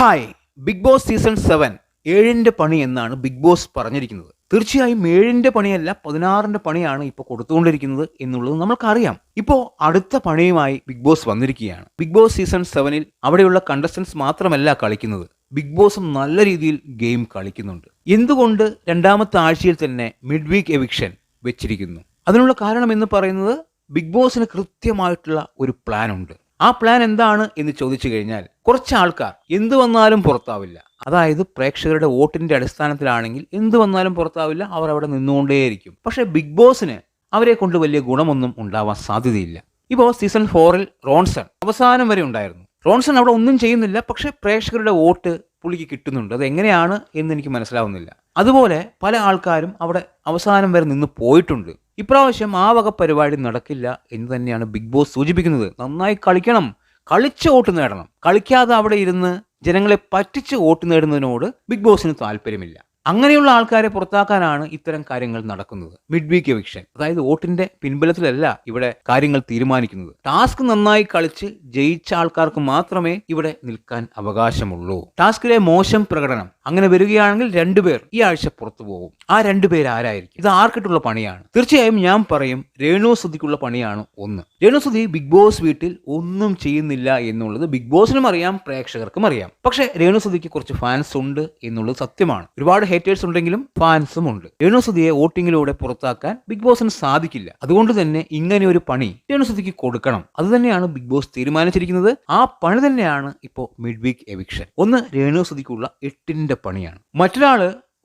Hi. Bigg Boss season seven ഏഴിന്റെ പണി എന്നാണ് ബിഗ് ബോസ് പറഞ്ഞിരിക്കുന്നത്. തീർച്ചയായും ഏഴിന്റെ പണിയല്ല പതിനാറിന്റെ പണിയാണ് ഇപ്പോൾ കൊടുത്തുകൊണ്ടിരിക്കുന്നത് എന്നുള്ളത് നമുക്കറിയാം ഇപ്പോൾ അടുത്ത പണിയുമായി ബിഗ് ബോസ് വന്നിരിക്കുകയാണ്. ബിഗ് ബോസ് സീസൺ സെവനിൽ അവിടെയുള്ള കണ്ടസ്റ്റൻസ് മാത്രമല്ല കളിക്കുന്നത്. ബിഗ് ബോസും നല്ല രീതിയിൽ ഗെയിം കളിക്കുന്നുണ്ട്. എന്തുകൊണ്ട് രണ്ടാമത്തെ ആഴ്ചയിൽ തന്നെ മിഡ് വീക്ക് എവിക്ഷൻ വെച്ചിരിക്കുന്നു? അതിനുള്ള കാരണം എന്ന് പറയുന്നത് ബിഗ് ബോസിന് കൃത്യമായിട്ടുള്ള ഒരു പ്ലാൻ ഉണ്ട് ആ പ്ലാൻ എന്താണ് എന്ന് ചോദിച്ചു കഴിഞ്ഞാൽ കുറച്ച് ആൾക്കാർ എന്തു വന്നാലും പുറത്താവില്ല. അതായത് പ്രേക്ഷകരുടെ വോട്ടിന്റെ അടിസ്ഥാനത്തിലാണെങ്കിൽ എന്തു വന്നാലും പുറത്താവില്ല അവർ അവിടെ നിന്നുകൊണ്ടേയിരിക്കും. പക്ഷേ ബിഗ് ബോസിന് അവരെ കൊണ്ട് വലിയ ഗുണമൊന്നും ഉണ്ടാവാൻ സാധ്യതയില്ല. ഇപ്പോൾ സീസൺ ഫോറിൽ റോൺസൺ അവസാനം വരെ ഉണ്ടായിരുന്നു. റോൺസൺ അവിടെ ഒന്നും ചെയ്യുന്നില്ല പക്ഷേ പ്രേക്ഷകരുടെ വോട്ട് പുള്ളിക്ക് കിട്ടുന്നുണ്ട്. അത് എങ്ങനെയാണ് എന്ന് എനിക്ക് മനസ്സിലാവുന്നില്ല. അതുപോലെ പല ആൾക്കാരും അവിടെ അവസാനം വരെ നിന്ന് പോയിട്ടുണ്ട്. ഇപ്രാവശ്യം ആ വക പരിപാടി നടക്കില്ല എന്ന് തന്നെയാണ് ബിഗ് ബോസ് സൂചിപ്പിക്കുന്നത്. നന്നായി കളിക്കണം. കളിച്ച് വോട്ട് നേടണം. കളിക്കാതെ അവിടെ ഇരുന്ന് ജനങ്ങളെ പറ്റിച്ച് വോട്ട് നേടുന്നതിനോട് ബിഗ് ബോസിന് താല്പര്യമില്ല. അങ്ങനെയുള്ള ആൾക്കാരെ പുറത്താക്കാനാണ് ഇത്തരം കാര്യങ്ങൾ നടക്കുന്നത്. മിഡ് വീക്ക് എവിക്ഷൻ അതായത് വോട്ടിന്റെ പിൻബലത്തിലല്ല ഇവിടെ കാര്യങ്ങൾ തീരുമാനിക്കുന്നത്. ടാസ്ക് നന്നായി കളിച്ച് ജയിച്ച ആൾക്കാർക്ക് മാത്രമേ ഇവിടെ നിൽക്കാൻ അവകാശമുള്ളൂ. ടാസ്കിലെ മോശം പ്രകടനം. അങ്ങനെ വരികയാണെങ്കിൽ രണ്ടുപേർ ഈ ആഴ്ച പുറത്തു പോകും. ആ രണ്ടുപേർ ആരായിരിക്കും? ഇത് ആർക്കിട്ടുള്ള പണിയാണ്. തീർച്ചയായും ഞാൻ പറയും രേണു സുധിക്കുള്ള പണിയാണ് ഒന്ന്. രേണു സുധി ബിഗ് ബോസ് വീട്ടിൽ ഒന്നും ചെയ്യുന്നില്ല എന്നുള്ളത് ബിഗ് ബോസിനും അറിയാം പ്രേക്ഷകർക്കും അറിയാം. പക്ഷേ രേണു സുധിക്ക് കുറച്ച് ഫാൻസ് ഉണ്ട് എന്നുള്ളത് സത്യമാണ്. ഒരുപാട് ഹേറ്റേഴ്സ് ഉണ്ടെങ്കിലും ഫാൻസും ഉണ്ട്. രേണു സുധിയെ വോട്ടിങ്ങിലൂടെ പുറത്താക്കാൻ ബിഗ് ബോസിന് സാധിക്കില്ല. അതുകൊണ്ട് തന്നെ ഇങ്ങനെ ഒരു പണി രേണു സുധിക്ക് കൊടുക്കണം. അത് തന്നെയാണ് ബിഗ് ബോസ് തീരുമാനിച്ചിരിക്കുന്നത്. ആ പണി തന്നെയാണ് ഇപ്പോ മിഡ് വീക്ക് എവിക്ഷൻ ഒന്ന് രേണുസുതിക്കുള്ള എട്ടിന്റെ പണിയാണ്. മറ്റൊരാൾ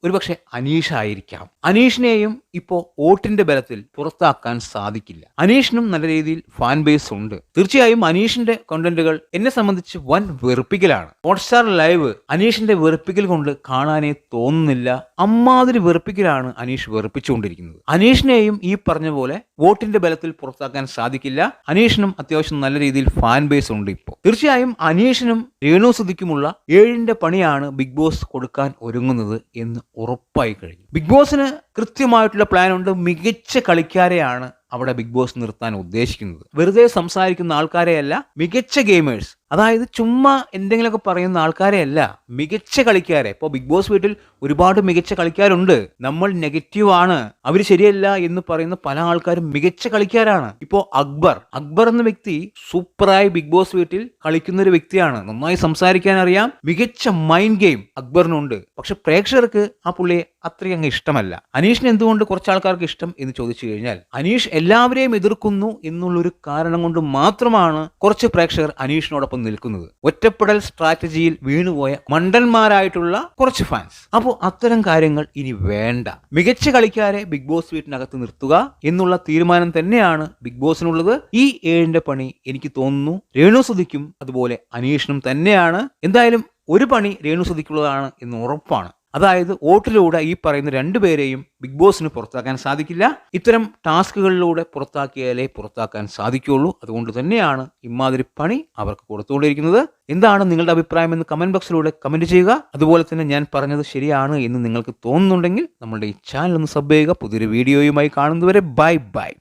ഒരുപക്ഷെ അനീഷ് ആയിരിക്കാം. അനീഷിനെയും ഇപ്പോൾ വോട്ടിന്റെ ബലത്തിൽ പുറത്താക്കാൻ സാധിക്കില്ല. അനീഷിനും നല്ല രീതിയിൽ ഫാൻ ബേസ് ഉണ്ട്. തീർച്ചയായും അനീഷിന്റെ കണ്ടന്റുകൾ എന്നെ സംബന്ധിച്ച് വൻ വെറുപ്പിക്കലാണ്. ഹോട്ട്സ്റ്റാർ ലൈവ് അനീഷിന്റെ വെറുപ്പിക്കൽ കൊണ്ട് കാണാനേ തോന്നുന്നില്ല. അമ്മാതിരി വെറുപ്പിക്കലാണ് അനീഷ് വെറുപ്പിച്ചുകൊണ്ടിരിക്കുന്നത്. അനീഷിനെയും ഈ പറഞ്ഞ പോലെ വോട്ടിന്റെ ബലത്തിൽ പുറത്താക്കാൻ സാധിക്കില്ല. അനീഷിനും അത്യാവശ്യം നല്ല രീതിയിൽ ഫാൻ ബേസ് ഉണ്ട് ഇപ്പോൾ തീർച്ചയായും അനീഷിനും രേണു സുധിക്കുമുള്ള ഏഴിന്റെ പണിയാണ് ബിഗ് ബോസ് കൊടുക്കാൻ ഒരുങ്ങുന്നത് എന്ന് ഉറപ്പായി കഴിഞ്ഞു. ബിഗ് ബോസിന് കൃത്യമായിട്ടുള്ള പ്ലാൻ ഉണ്ട്. മികച്ച കളിക്കാരെയാണ് അവിടെ ബിഗ് ബോസ് നിർത്താൻ ഉദ്ദേശിക്കുന്നത്. വെറുതെ സംസാരിക്കുന്ന ആൾക്കാരെയല്ല മികച്ച ഗെയിമേഴ്സ് അതായത് ചുമ്മാ എന്തെങ്കിലുമൊക്കെ പറയുന്ന ആൾക്കാരെയല്ല മികച്ച കളിക്കാരെ. ഇപ്പോൾ ബിഗ് ബോസ് വീട്ടിൽ ഒരുപാട് മികച്ച കളിക്കാരുണ്ട്. നമ്മൾ നെഗറ്റീവ് ആണ്. അവർ ശരിയല്ല എന്ന് പറയുന്ന പല ആൾക്കാരും മികച്ച കളിക്കാരാണ്. ഇപ്പോൾ അക്ബർ. അക്ബർ എന്ന വ്യക്തി സൂപ്പറായി ബിഗ് ബോസ് വീട്ടിൽ കളിക്കുന്ന ഒരു വ്യക്തിയാണ്. നന്നായി സംസാരിക്കാൻ അറിയാം. മികച്ച മൈൻഡ് ഗെയിം അക്ബറിനുണ്ട്. പക്ഷെ പ്രേക്ഷകർക്ക് ആ പുള്ളിയെ അത്രയും അങ്ങ് ഇഷ്ടമല്ല. അനീഷിന് എന്തുകൊണ്ട് കുറച്ച് ആൾക്കാർക്ക് ഇഷ്ടം എന്ന് ചോദിച്ചു കഴിഞ്ഞാൽ അനീഷ് എല്ലാവരെയും എതിർക്കുന്നു എന്നുള്ളൊരു കാരണം കൊണ്ട് മാത്രമാണ് കുറച്ച് പ്രേക്ഷകർ അനീഷിനോടൊപ്പം നിൽക്കുന്നത്. ഒറ്റപ്പെടൽ സ്ട്രാറ്റജിയിൽ വീണുപോയ മണ്ടന്മാരായിട്ടുള്ള കുറച്ച് ഫാൻസ് അപ്പോൾ അത്തരം കാര്യങ്ങൾ ഇനി വേണ്ട. മികച്ച കളിക്കാരെ ബിഗ് ബോസ് വീട്ടിനകത്ത് നിർത്തുക എന്നുള്ള തീരുമാനം തന്നെയാണ് ബിഗ് ബോസിനുള്ളത് ഈ ഏഴിന്റെ പണി എനിക്ക് തോന്നുന്നു രേണു സുധിക്കും അതുപോലെ അനീഷിനും തന്നെയാണ്. എന്തായാലും ഒരു പണി രേണു സുധിക്കുള്ളതാണ് എന്ന് ഉറപ്പാണ്. അതായത് വോട്ടിലൂടെ ഈ പറയുന്ന രണ്ടുപേരെയും ബിഗ് ബോസിന് പുറത്താക്കാൻ സാധിക്കില്ല. ഇത്തരം ടാസ്കുകളിലൂടെ പുറത്താക്കിയാലേ പുറത്താക്കാൻ സാധിക്കുകയുള്ളൂ. അതുകൊണ്ട് തന്നെയാണ് ഇമാതിരി പണി അവർക്ക് കൊടുത്തുകൊണ്ടിരിക്കുന്നത്. എന്താണ് നിങ്ങളുടെ അഭിപ്രായം എന്ന് കമന്റ് ബോക്സിലൂടെ കമന്റ് ചെയ്യുക. അതുപോലെ തന്നെ ഞാൻ പറഞ്ഞത് ശരിയാണ് എന്ന് നിങ്ങൾക്ക് തോന്നുന്നുണ്ടെങ്കിൽ നമ്മളുടെ ഈ ചാനൽ ഒന്ന് സബ് ചെയ്യുക. പുതിയൊരു വീഡിയോയുമായി കാണുന്നതുവരെ ബൈ ബൈ